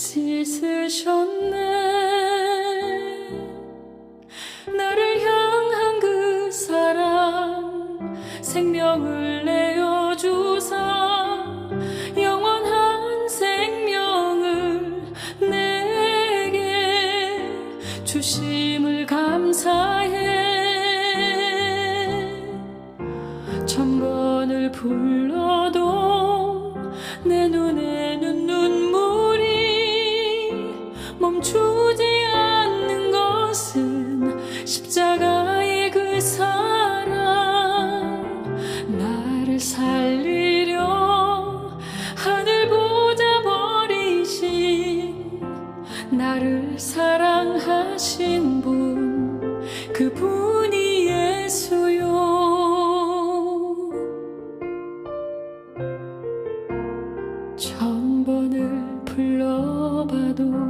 씻으셨네. 나를 향한 그 사랑 생명을 내어 주사 영원한 생명을 내게 주심을 감사해. 천 번을 불러도 십자가의 그 사랑 나를 살리려 하늘 보자 버리신 나를 사랑하신 분 그분이 예수요. 천 번을 불러봐도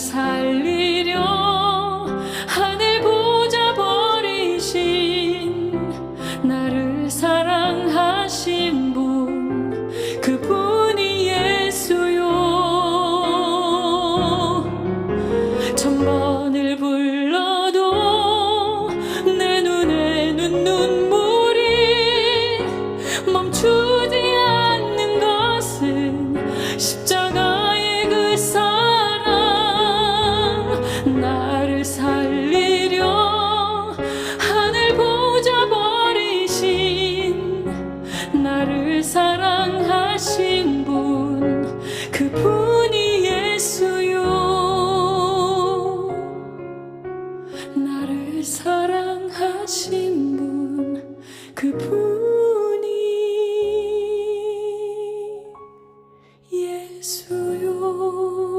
살리 하신 분 그분이 예수요.